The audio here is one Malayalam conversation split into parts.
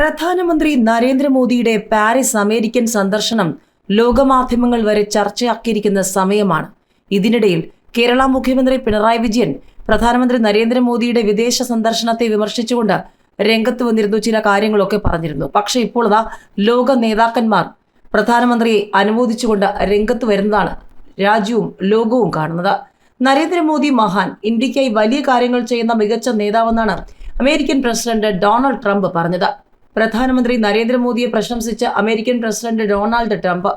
പ്രധാനമന്ത്രി നരേന്ദ്രമോദിയുടെ പാരീസ് അമേരിക്കൻ സന്ദർശനം ലോകമാധ്യമങ്ങൾ വരെ ചർച്ചയാക്കിയിരിക്കുന്ന സമയമാണ്. ഇതിനിടയിൽ കേരള മുഖ്യമന്ത്രി പിണറായി വിജയൻ പ്രധാനമന്ത്രി നരേന്ദ്രമോദിയുടെ വിദേശ സന്ദർശനത്തെ വിമർശിച്ചുകൊണ്ട് രംഗത്ത് വന്നിരുന്നു. ചില കാര്യങ്ങളൊക്കെ പറഞ്ഞിരുന്നു. പക്ഷേ ഇപ്പോൾ അതാ ലോക നേതാക്കന്മാർ പ്രധാനമന്ത്രിയെ അനുമോദിച്ചുകൊണ്ട് രംഗത്ത് വരുന്നതാണ്. രാജ്യവും ലോകവും കാണുന്നത്. നരേന്ദ്രമോദി മഹാൻ ഇന്ത്യക്കായി വലിയ കാര്യങ്ങൾ ചെയ്യുന്ന മികച്ച നേതാവെന്നാണ് അമേരിക്കൻ പ്രസിഡന്റ് ഡൊണാൾഡ് ട്രംപ് പറഞ്ഞത്. പ്രധാനമന്ത്രി നരേന്ദ്രമോദിയെ പ്രശംസിച്ച American president Donald Trump.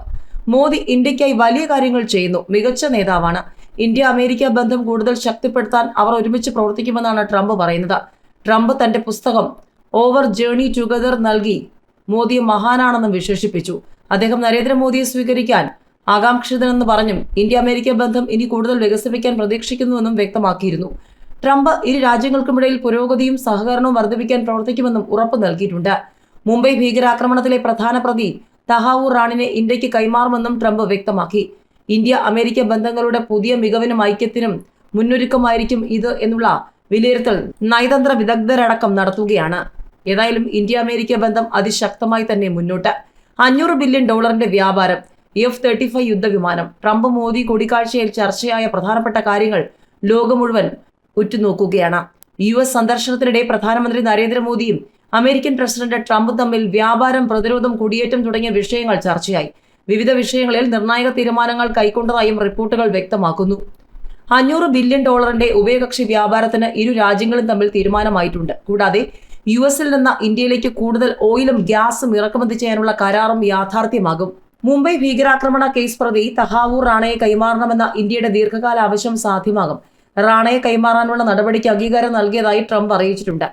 Modi ഇന്ത്യയ്ക്കായി വലിയ കാര്യങ്ങൾ ചെയ്യുന്നു. മികച്ച നേതാവാണ്. ഇന്ത്യ അമേരിക്ക ബന്ധം കൂടുതൽ ശക്തിപ്പെടുത്താൻ അവർ ഒരുമിച്ച് പ്രവർത്തിക്കുമെന്നാണ് ട്രംപ് പറയുന്നത്. ട്രംപ് തന്റെ പുസ്തകം ഓവർ ജേണി ടുഗദർ നൽകി. മോദി മഹാനാണെന്നും വിശേഷിപ്പിച്ചു. അദ്ദേഹം നരേന്ദ്രമോദിയെ സ്വീകരിക്കാൻ ആകാംക്ഷിതനെന്ന് പറഞ്ഞും ഇന്ത്യ അമേരിക്ക ബന്ധം ഇനി കൂടുതൽ വികസിപ്പിക്കാൻ പ്രതീക്ഷിക്കുന്നുവെന്നും വ്യക്തമാക്കിയിരുന്നു. ട്രംപ് ഇരു രാജ്യങ്ങൾക്കുമിടയിൽ പുരോഗതിയും സഹകരണവും വർദ്ധിപ്പിക്കാൻ പ്രവർത്തിക്കുമെന്നും ഉറപ്പ് നൽകിയിട്ടുണ്ട്. മുംബൈ ഭീകരാക്രമണത്തിലെ പ്രധാന പ്രതി തഹാവൂർ റാണിനെ ഇന്ത്യയ്ക്ക് കൈമാറുമെന്നും ട്രംപ് വ്യക്തമാക്കി. ഇന്ത്യ അമേരിക്ക ബന്ധങ്ങളുടെ പുതിയ മികവിനും ഐക്യത്തിനും മുന്നൊരുക്കമായിരിക്കും ഇത് എന്നുള്ള വിലയിരുത്തൽ നയതന്ത്ര വിദഗ്ധരടക്കം നടത്തുകയാണ്. ഏതായാലും ഇന്ത്യ അമേരിക്ക ബന്ധം അതിശക്തമായി തന്നെ മുന്നോട്ട്. അഞ്ഞൂറ് ബില്യൺ ഡോളറിന്റെ വ്യാപാരം എഫ് തേർട്ടി ഫൈവ് യുദ്ധവിമാനം ട്രംപ് മോദി കൂടിക്കാഴ്ചയിൽ ചർച്ചയായ പ്രധാനപ്പെട്ട കാര്യങ്ങൾ ലോകം മുഴുവൻ ഉറ്റുനോക്കുകയാണ്. യു എസ് സന്ദർശനത്തിനിടെ പ്രധാനമന്ത്രി നരേന്ദ്രമോദിയും അമേരിക്കൻ പ്രസിഡന്റ് ട്രംപ് തമ്മിൽ വ്യാപാരം പ്രതിരോധം കുടിയേറ്റം തുടങ്ങിയ വിഷയങ്ങൾ ചർച്ചയായി. വിവിധ വിഷയങ്ങളിൽ നിർണായക തീരുമാനങ്ങൾ കൈക്കൊണ്ടതായും റിപ്പോർട്ടുകൾ വ്യക്തമാക്കുന്നു. അഞ്ഞൂറ് ബില്യൺ ഡോളറിന്റെ ഉഭയകക്ഷി വ്യാപാരത്തിന് ഇരു രാജ്യങ്ങളും തമ്മിൽ തീരുമാനമായിട്ടുണ്ട്. കൂടാതെ യു എസിൽ നിന്ന് ഇന്ത്യയിലേക്ക് കൂടുതൽ ഓയിലും ഗ്യാസും ഇറക്കുമതി ചെയ്യാനുള്ള കരാറും യാഥാർത്ഥ്യമാകും. മുംബൈ ഭീകരാക്രമണ കേസ് പ്രതി തഹാവൂർ റാണയെ കൈമാറണമെന്ന ഇന്ത്യയുടെ ദീർഘകാല ആവശ്യം സാധ്യമാകും. റാണയെ കൈമാറാനുള്ള നടപടിക്ക് അംഗീകാരം നൽകിയതായി ട്രംപ് അറിയിച്ചിട്ടുണ്ട്.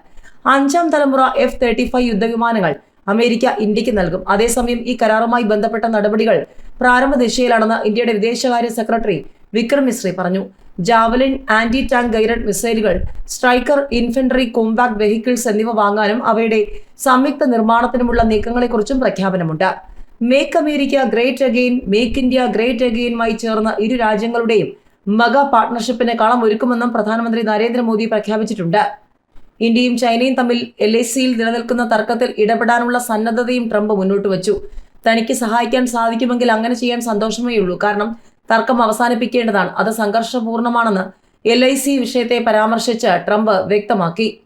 അഞ്ചാം തലമുറ എഫ് തേർട്ടി ഫൈവ് യുദ്ധവിമാനങ്ങൾ അമേരിക്ക ഇന്ത്യയ്ക്ക് നൽകും. അതേസമയം ഈ കരാറുമായി ബന്ധപ്പെട്ട നടപടികൾ പ്രാരംഭ ദിശയിലാണെന്ന് ഇന്ത്യയുടെ വിദേശകാര്യ സെക്രട്ടറി വിക്രം മിശ്രി പറഞ്ഞു. ജാവലിൻ ആന്റി ടാങ്ക് ഗൈഡഡ് മിസൈലുകൾ സ്ട്രൈക്കർ ഇൻഫെൻട്രി കോമ്പാക്ട് വെഹിക്കിൾസ് എന്നിവ വാങ്ങാനും അവയുടെ സംയുക്ത നിർമ്മാണത്തിനുമുള്ള നീക്കങ്ങളെക്കുറിച്ചും പ്രഖ്യാപനമുണ്ട്. Make America great again make India great അഗെയിനുമായി ചേർന്ന ഇരു രാജ്യങ്ങളുടെയും മെഗാ പാർട്ട്ണർഷിപ്പിന് കളമൊരുക്കുമെന്നും പ്രധാനമന്ത്രി നരേന്ദ്രമോദി പ്രഖ്യാപിച്ചിട്ടുണ്ട്. ഇന്ത്യയും ചൈനയും തമ്മിൽ എൽ ഐ സിയിൽ നിലനിൽക്കുന്ന തർക്കത്തിൽ ഇടപെടാനുള്ള സന്നദ്ധതയും ട്രംപ് മുന്നോട്ട് വച്ചു. തനിക്ക് സഹായിക്കാൻ സാധിക്കുമെങ്കിൽ അങ്ങനെ ചെയ്യാൻ സന്തോഷമേ ഉള്ളൂ. കാരണം തർക്കം അവസാനിപ്പിക്കേണ്ടതാണ്. അത് സംഘർഷപൂർണമാണെന്ന് എൽ ഐ സി വിഷയത്തെ പരാമർശിച്ച് ട്രംപ് വ്യക്തമാക്കി.